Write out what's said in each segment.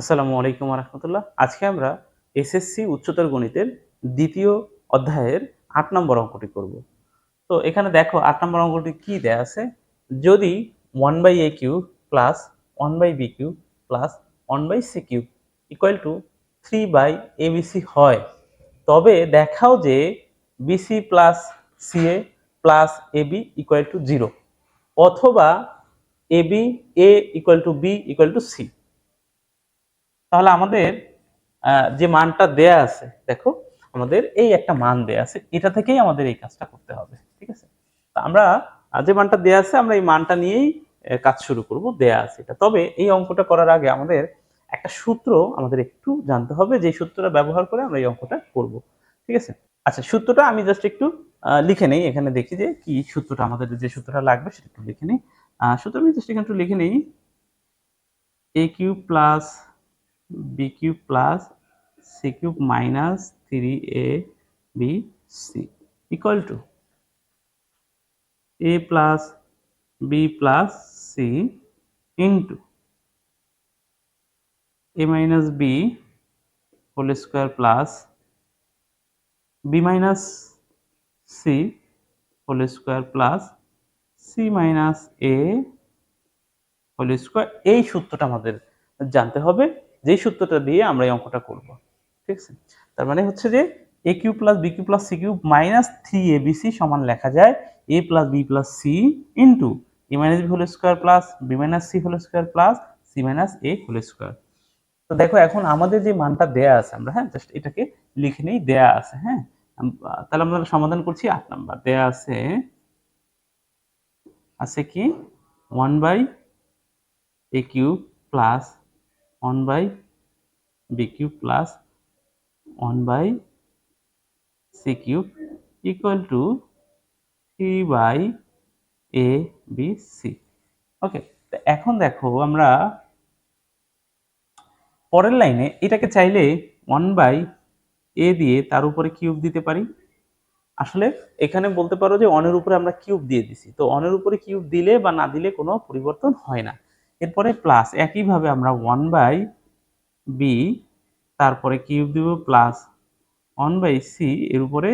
আসসালামু আলাইকুম রহমতুল্লাহ আজকে আমরা এসএসসি উচ্চতর গণিতের দ্বিতীয় অধ্যায়ের আট নম্বর অঙ্কটি করব। তো এখানে দেখো আট নম্বর অঙ্কটি কি দেয়া আছে? যদি one by A cube plus one by B cube plus one by C cube equal to three by A ABC হয়, তবে দেখাও যে BC plus CA plus AB equal to zero অথবা AB A equal to B equal to C তাহলে আমাদের যে মানটা দেয়া আছে, দেখো, আমাদের এই একটা মান দেয়া আছে, এটা থেকেই আমাদের এই কাজটা করতে হবে, ঠিক আছে? তা আমরা যে মানটা দেয়া আছে, আমরা এই মানটা নিয়েই কাজ শুরু করব, দেয়া আছে এটা। তবে এই অঙ্কটা করার আগে আমাদের একটা সূত্র আমাদের একটু জানতে হবে, যে সূত্রটা ব্যবহার করে আমরা এই অঙ্কটা করব, ঠিক আছে? আচ্ছা সূত্রটা আমি জাস্ট একটু লিখে নেই, এখানে দেখি যে কি সূত্রটা আমাদের, যে সূত্রটা লাগবে সেটা একটু লিখে নেই। সূত্র আমি জাস্ট এখানে একটু লিখে নেই। A cube plus B cube plus C cube minus three A B C equal to A plus B plus C into A minus B whole square plus B minus C whole square plus C minus A whole square এই সূত্রটা আমাদের জানতে হবে। যেই সূত্রটা দিয়ে আমরা এই অঙ্কটা করব, ঠিক আছে? তার মানে হচ্ছে যে A cube plus B cube plus C cube minus three A B C সমান লেখা যায় A plus B plus C into A minus B whole square plus B minus C whole square plus C minus A whole square তো দেখো এখন আমাদের যে মানটা দেয়া আছে আমরা হ্যাঁ জাস্ট এটাকে লিখে নেই, দেয়া আছে হ্যাঁ? তাহলে আমরা সমাধান করছি আট নাম্বার। দেয়া আছে আছে কি? One by A cube plus one by B cube plus one by C cube equal to three by A B C okay এখন দেখো আমরা পরের লাইনে এটাকে চাইলে ওয়ান বাই এ দিয়ে তার উপরে কিউব দিতে পারি। আসলে এখানে বলতে পারো যে অনের উপরে আমরা কিউব দিয়ে দিছি। তো অনের উপরে কিউব দিলে বা না দিলে কোনো পরিবর্তন হয় না। এরপরে প্লাস একইভাবে আমরা ওয়ান বাই বি তারপরে কিউব দিব প্লাস ওয়ান বাই সি এর উপরে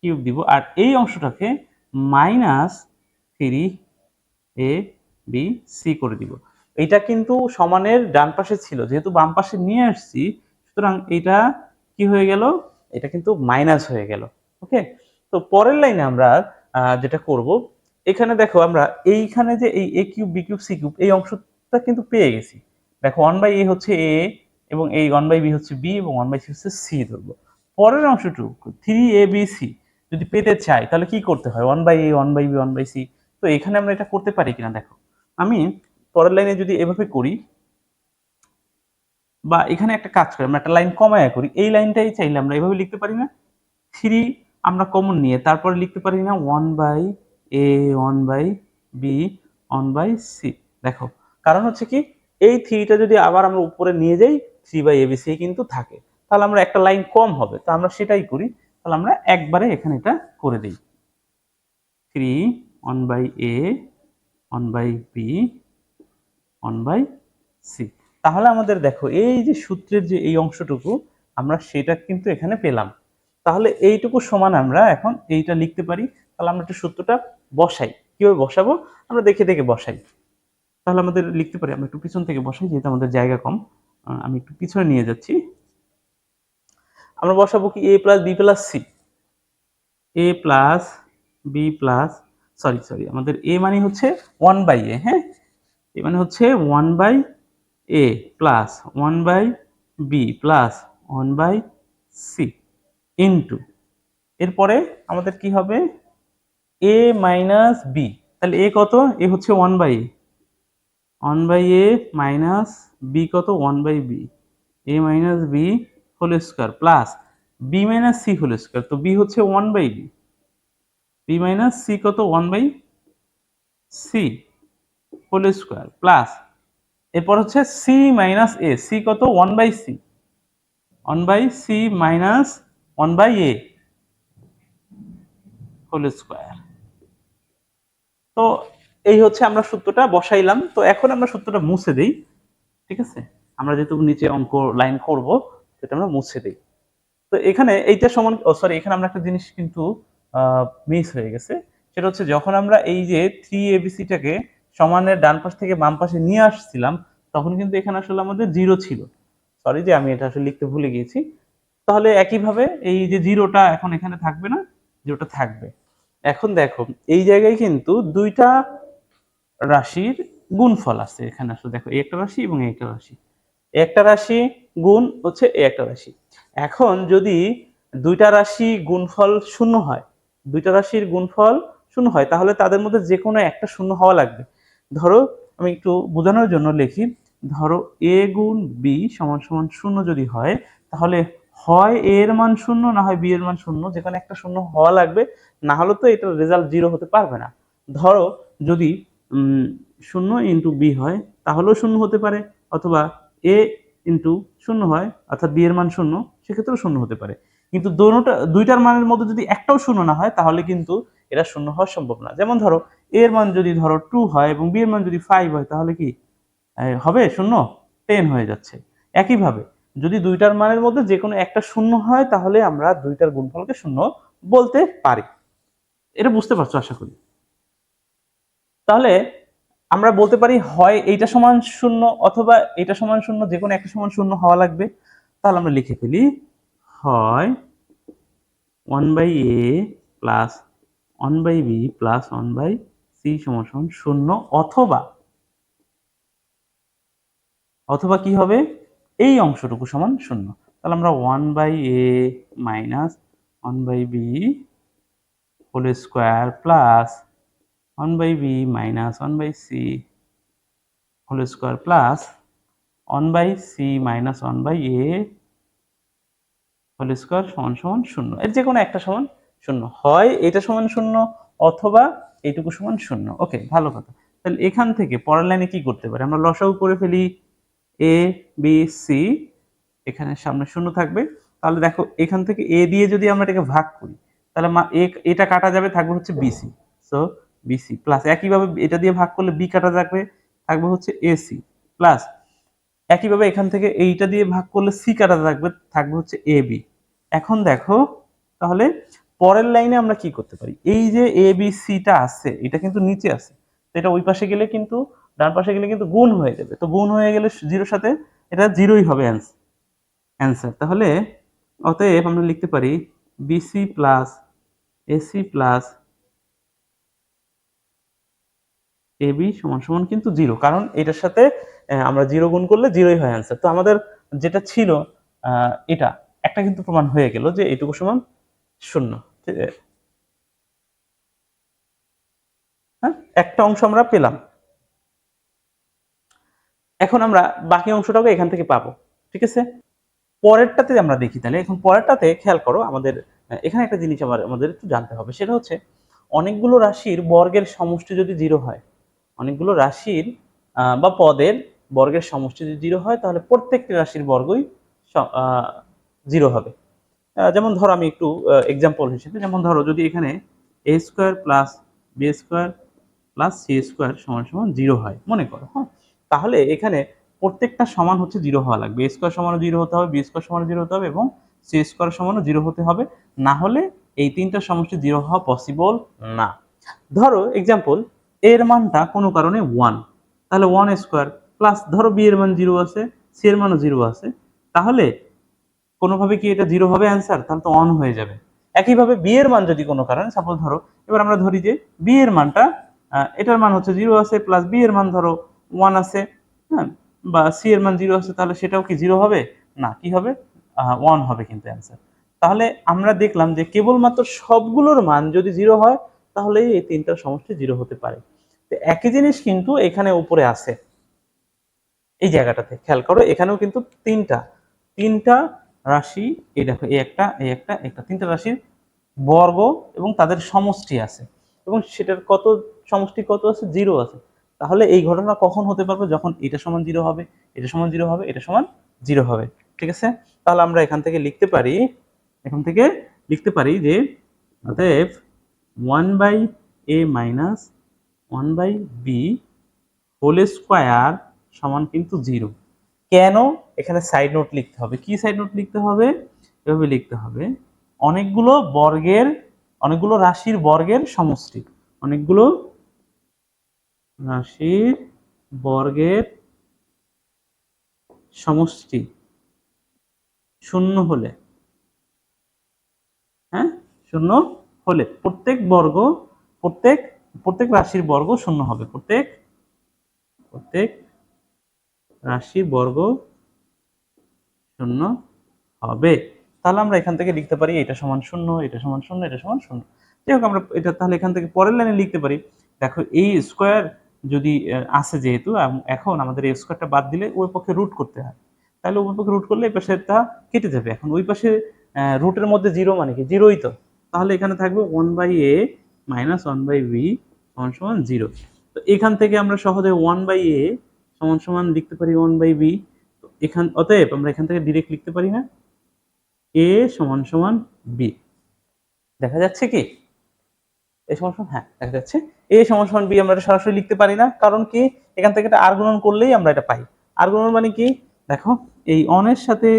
কিউব দিব। আর এই অংশটাকে minus three A B C করে দিব। এটা কিন্তু সমানের ডান পাশে ছিল, যেহেতু বাম পাশে নিয়ে আসছি, সুতরাং এটা কি হয়ে গেল? এটা কিন্তু মাইনাস হয়ে গেল ওকে তো পরের লাইনে আমরা যেটা করব এখানে দেখো আমরা এইখানে যে এই A cube B cube C cube, এই অংশটা কিন্তু পেয়ে গেছি। দেখো ওয়ান বাই এ হচ্ছে এ এবং এই ওয়ান বাই বি হচ্ছে বি এবং ওয়ান বাই সি হচ্ছে সি ধরবো। পরের অংশটুকু থ্রি এ বি সি যদি পেতে চাই, তাহলে কি করতে হয়? One by A one by B one by C তো এখানে আমরা এটা করতে পারি কিনা দেখো। আমি পরের লাইনে যদি এভাবে করি, বা এখানে একটা কাজ করি, আমরা একটা লাইন কমায়া করি, এই লাইনটাই চাইলে আমরা এভাবে লিখতে পারি না। থ্রি আমরা কমন নিয়ে তারপরে লিখতে পারি না one by A one by B one by C দেখো, কারণ হচ্ছে কি, এই থ্রিটা যদি আবার আমরা উপরে নিয়ে যাই, three by A B C কিন্তু থাকে। তাহলে আমরা একটা লাইন কম হবে, তো আমরা সেটাই করি। তাহলে আমরা একবারে এখানে এটা করে দিই। Three one by A one by B one by C তাহলে আমাদের দেখো, এই যে সূত্রের যে এই অংশটুকু, আমরা সেটা কিন্তু এখানে পেলাম। তাহলে এইটুকু সমান আমরা এখন এইটা লিখতে পারি। তাহলে আমরা একটু সূত্রটা বসাই। কীভাবে বসাবো? আমরা দেখে দেখে বসাই। তাহলে আমাদের লিখতে পারি, আমরা একটু পিছন থেকে বসাই, যেহেতু আমাদের জায়গা কম। আমি একটু পিছনে নিয়ে যাচ্ছি। আমরা বসাবো কি A plus B plus C A plus B plus sorry sorry আমাদের এ মানে হচ্ছে ওয়ান বাই এ হ্যাঁ? এ মানে হচ্ছে one by A plus one by B plus one by C into এরপরে আমাদের কি হবে? এ মাইনাস বি তাহলে এ কত? এ হচ্ছে one by A one by A minus B কত? One by B A minus B whole square plus B minus C whole square তো B হচ্ছে one by B B minus C কত? One by C whole square plus এরপর হচ্ছে C minus A C কত? One by C one by C minus one by A whole square তো এই হচ্ছে আমরা সূত্রটা বসাইলাম। তো এখন আমরা সূত্রটা মুছে দিই, ঠিক আছে? আমরা যেহেতু নিচে অঙ্ক লাইন করব, সেটা আমরা মুছে দিই। তো এখানে এইটা সমান সরি এখানে আমরা একটা জিনিস কিন্তু মিস হয়ে গেছে। সেটা হচ্ছে যখন আমরা এই যে থ্রি এবিসিটাকে সমানের ডান পাশ থেকে বাম পাশে নিয়ে আসছিলাম, তখন কিন্তু এখানে আসলে আমাদের জিরো ছিল। সরি যে আমি এটা আসলে লিখতে ভুলে গিয়েছি। তাহলে একইভাবে এই যে জিরোটা এখন এখানে থাকবে না জিরোটা থাকবে। এখন দেখো, এই জায়গায় কিন্তু দুইটা রাশির গুণফল আছে এখানে। আসলে দেখো, এই একটা রাশি এবং একটা রাশি। একটা রাশি গুণ হচ্ছে এই একটা রাশি। এখন যদি দুইটা রাশি গুণফল শূন্য হয়, দুইটা রাশির গুণফল শূন্য হয়, তাহলে তাদের মধ্যে যে কোনো একটা শূন্য হওয়া লাগবে। ধরো, আমি একটু বোঝানোর জন্য লিখি, ধরো এ গুণ বি সমান সমান শূন্য যদি হয়, তাহলে হয় এ এর মান শূন্য, না হয় বি এর মান শূন্য, যেখানে একটা শূন্য হওয়া লাগবে, না হলে তো এটার রেজাল্ট জিরো হতে পারবে না। ধরো যদি শূন্য ইন্টু বি হয়, তাহলেও শূন্য হতে পারে, অথবা এ ইন্টু শূন্য হয়, অর্থাৎ বি এর মান শূন্য, সেক্ষেত্রেও শূন্য হতে পারে। কিন্তু দোনোটা দুইটার মানের মধ্যে যদি একটাও শূন্য না হয়, তাহলে কিন্তু এটা শূন্য হওয়া সম্ভব না। যেমন ধরো এ এর মান যদি ধরো টু হয় এবং বি এর মান যদি ফাইভ হয়, তাহলে কি হবে শূন্য? টেন হয়ে যাচ্ছে। একইভাবে যদি দুইটার মানের মধ্যে যে কোনো একটা শূন্য হয়, তাহলে আমরা দুইটার গুণফলকে শূন্য বলতে পারি। এটা বুঝতে পারছ আশা করি? তাহলে আমরা বলতে পারি, হয় এইটা সমান শূন্য অথবা এটা সমান শূন্য যে কোনো একটা সমান শূন্য হওয়া লাগবে। তাহলে আমরা লিখে ফেলি, হয় one by A plus one by B plus one by C সমান সমান শূন্য অথবা অথবা কি হবে? এই অংশটুকু সমান শূন্য। তাহলে আমরা one by A minus one by B whole square plus one by B minus one by C whole square plus one by C minus one by A whole square সমান সমান শূন্য। এর যে কোনো একটা সমান শূন্য। হয় এটা সমান শূন্য অথবা এইটুকু সমান শূন্য। ওকে ভালো কথা। তাহলে এখান থেকে পরের লাইনে কি করতে পারি? আমরা লসাগু করে ফেলি এ বি সি এখানে সামনে শূন্য থাকবে। তাহলে দেখো, এখান থেকে এ দিয়ে যদি আমরা এটাকে ভাগ করি, তাহলে এটা কাটা যাবে, থাকবে হচ্ছে বিসি সো বিসি প্লাস একইভাবে এটা দিয়ে ভাগ করলে বি কাটা যাবে থাকবে হচ্ছে এসি প্লাস একইভাবে এখান থেকে এইটা দিয়ে ভাগ করলে সি কাটা থাকবে থাকবে হচ্ছে এ বি এখন দেখো, তাহলে পরের লাইনে আমরা কি করতে পারি? এই যে এ বি সিটা আছে, এটা কিন্তু নিচে আছে। তো এটা ওই পাশে গেলে কিন্তু ডান পাশে গেলে কিন্তু গুণ হয়ে যাবে। তো গুণ হয়ে গেলে জিরোর সাথে এটা জিরোই হবে অ্যান্সার তাহলে অতএব আমরা লিখতে পারি BC plus AC plus AB সমান সমান কিন্তু জিরো। কারণ এটার সাথে আমরা জিরো গুণ করলে জিরোই হয় অ্যান্সার তো আমাদের যেটা ছিল এটা, একটা কিন্তু প্রমাণ হয়ে গেল যে এটুকু সমান শূন্য? হ্যাঁ? একটা অংশ আমরা পেলাম। এখন আমরা বাকি অংশটাকে এখান থেকে পাবো, ঠিক আছে? পরেরটাতে আমরা দেখি তাহলে, এখন পরেরটাতে খেয়াল করো আমাদের এখানে একটা জিনিস আমার আমাদের একটু জানতে হবে, সেটা হচ্ছে অনেকগুলো রাশির বর্গের সমষ্টি যদি জিরো হয়, অনেকগুলো রাশির বা পদের বর্গের সমষ্টি যদি জিরো হয়, তাহলে প্রত্যেকটি রাশির বর্গই জিরো হবে। যেমন ধরো আমি একটু এক্সাম্পল হিসেবে, যেমন ধরো যদি এখানে A square plus B square plus C square সমান সমান জিরো হয়, মনে করো হ্যাঁ? তাহলে এখানে প্রত্যেকটা সমান হচ্ছে জিরো হওয়া লাগবে। এ স্কোয়ার সমানও জিরো হতে হবে বি স্কোয়ার সমানও জিরো হতে হবে এবং সি স্কোয়ার সমানও জিরো হতে হবে। না হলে এই তিনটা সমষ্টি জিরো হওয়া পসিবল না। ধরো এক্সাম্পল এর মানটা কোনো কারণে ওয়ান তাহলে ওয়ান স্কোয়ার প্লাস ধরো বি এর মান জিরো আছে সি এর মানও জিরো আছে। তাহলে কোনোভাবে কি এটা জিরো হবে? অ্যান্সার তাহলে তো অন হয়ে যাবে। একইভাবে বি এর মান যদি কোনো কারণে সাপোজ ধরো, এবার আমরা ধরি যে বি এর মানটা এটার মান হচ্ছে জিরো আছে প্লাস বি এর মান ধরো ওয়ান আছে হ্যাঁ? বা সি এর মান জিরো আছে, তাহলে সেটাও কি জিরো হবে? না, কি হবে? ওয়ান হবে কিন্তু অ্যান্সার তাহলে আমরা দেখলাম যে কেবলমাত্র সবগুলোর মান যদি জিরো হয়, তাহলে এই তিনটার সমষ্টি জিরো হতে পারে। তো একই জিনিস কিন্তু এখানে উপরে আছে। এই জায়গাটাতে, খেয়াল করো, এখানেও কিন্তু তিনটা। তিনটা রাশি, এই দেখো, এই একটা এই একটা একটা, তিনটা রাশির বর্গ এবং তাদের সমষ্টি আছে। এবং সেটার কত, সমষ্টি কত আছে? জিরো আছে। তাহলে এই ঘটনা কখন হতে পারবে? যখন এটা সমান জিরো হবে, এটা সমান জিরো হবে, এটা সমান জিরো হবে। ঠিক আছে? তাহলে আমরা এখান থেকে লিখতে পারি, এখান থেকে লিখতে পারি যে, অতএব one by A minus one by B whole square সমান কিন্তু জিরো। কেন? এখানে সাইড নোট লিখতে হবে। কি সাইড নোট লিখতে হবে? এভাবে লিখতে হবে, অনেকগুলো বর্গের, অনেকগুলো রাশির বর্গের সমষ্টি। অনেকগুলো রাশির বর্গের সমষ্টি শূন্য হলে হ্যাঁ? শূন্য হলে প্রত্যেক বর্গ, প্রত্যেক প্রত্যেক রাশির বর্গ শূন্য হবে। প্রত্যেক প্রত্যেক রাশির বর্গ শূন্য হবে। তাহলে আমরা এখান থেকে লিখতে পারি এটা সমান শূন্য, এটা সমান শূন্য, এটা সমান শূন্য। যাই হোক, আমরা এটা তাহলে এখান থেকে পরের লাইনে লিখতে পারি। দেখো, এই স্কোয়ার যদি আসে যেহেতু এখন আমাদের এই স্কোয়ারটা বাদ দিলে ওই পক্ষে রুট করতে হয়। তাহলে ওই পক্ষে রুট করলে এই পাশেটা কেটে যাবে। এখন ওই পাশে রুটের মধ্যে জিরো মানে কি? জিরোই তো। তাহলে এখানে থাকবে one by A minus one by B সমান সমান জিরো তো এখান থেকে আমরা সহজে ওয়ান বাই এ সমান সমান লিখতে পারি ওয়ান বাই বি এখান, অতএব আমরা এখান থেকে ডিরেক্ট লিখতে পারি না। এ সমান সমান বি দেখা যাচ্ছে কি? এ সমান সমান হ্যাঁ দেখা যাচ্ছে। এ সমান সমান বি আমরা এটা সরাসরি লিখতে পারি না কারণ কি? এখান থেকে এটা আর গুণন করলেই আমরা এটা পাই। আর গুণন মানে কি? দেখো এই অনের সাথে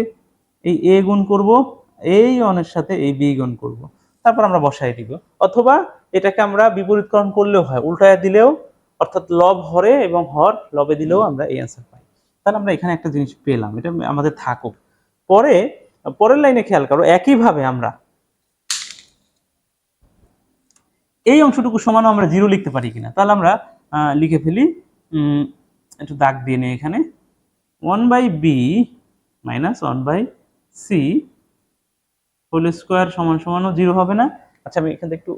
এই এ গুণ করব এই অনের সাথে এই বি গুণ করব। তারপর আমরা বসাই দিব। অথবা এটাকে আমরা বিপরীতকরণ করলেও হয় উল্টায় দিলেও অর্থাৎ লব হরে এবং হর লবে দিলেও আমরা এই অ্যান্সার পাই। তাহলে আমরা এখানে একটা জিনিস পেলাম এটা আমাদের থাকুক। পরে পরের লাইনে খেয়াল করো একইভাবে আমরা এই অংশটুকু সমানও আমরা জিরো লিখতে পারি কিনা? তাহলে আমরা লিখে ফেলি একটু দাগ দিয়ে নিই এখানে। One by B minus one by C whole square সমান সমানও জিরো হবে না। আচ্ছা আমি এখান থেকে একটু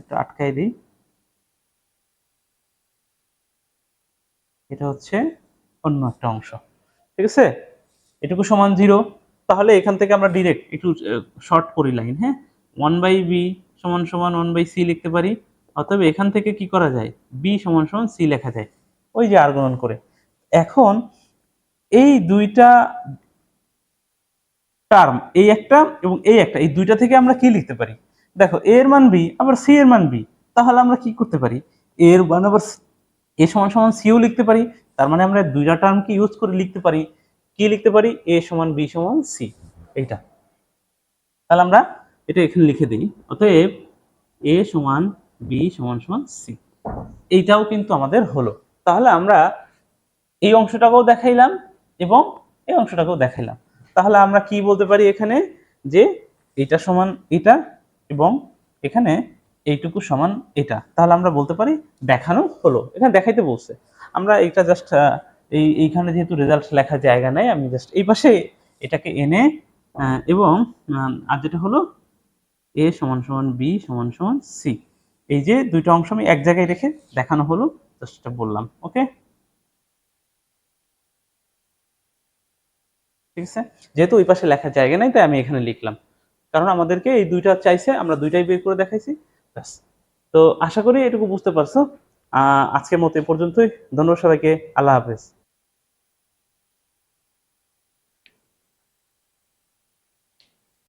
একটু আটকাই দিই। এটা হচ্ছে অন্য একটা অংশ। ঠিক আছে? এটুকু সমান জিরো তাহলে এখান থেকে আমরা ডিরেক্ট একটু শর্ট করি লাইন হ্যাঁ? ওয়ান বাই বি সমান সমান ওয়ান বাই সি লিখতে পারি। অতএব এখান থেকে কি করা যায়? বি সমান সমান সি লেখা যায়। ওই যে আর করে। এখন এই দুইটা টার্ম এই একটা এবং এই একটা, এই দুইটা থেকে আমরা কি লিখতে পারি? দেখো এ এর মান বি আবার সি এর মান বি তাহলে আমরা কি করতে পারি? এর মান আবার এ সমান সমান সিও লিখতে পারি। তার মানে আমরা দুইটা টার্মকে ইউজ করে লিখতে পারি? কি লিখতে পারি? এ সমান বি সমান সি এইটা। তাহলে আমরা এটা এখানে লিখে দিই। অতএব এ সমান বি সমান সমান সি এইটাও কিন্তু আমাদের হলো। তাহলে আমরা এই অংশটাকেও দেখাইলাম এবং এই অংশটাকেও দেখাইলাম। তাহলে আমরা কি বলতে পারি এখানে? যে এটা সমান এটা এবং এখানে এইটুকু সমান এটা। তাহলে আমরা বলতে পারি দেখানো হলো। এখানে দেখাইতে বলছে। আমরা এটা জাস্ট এই, এইখানে যেহেতু রেজাল্ট লেখার জায়গা নাই, আমি জাস্ট এই পাশে এটাকে এনে এবং আর যেটা হলো এ সমান সমান বি সমান সমান সি এই যে দুইটা অংশ আমি এক জায়গায় রেখে দেখানো হলো জাস্ট বললাম ওকে ঠিক আছে? যেহেতু ওই পাশে লেখার জায়গা নাই, তাই আমি এখানে লিখলাম। কারণ আমাদেরকে এই দুইটা চাইছে, আমরা দুইটাই বের করে দেখাইছি, ব্যাস। তো আশা করি এটুকু বুঝতে পারছ। আজকের মতো এ পর্যন্তই। ধন্যবাদ সবাইকে। আল্লাহ হাফেজ।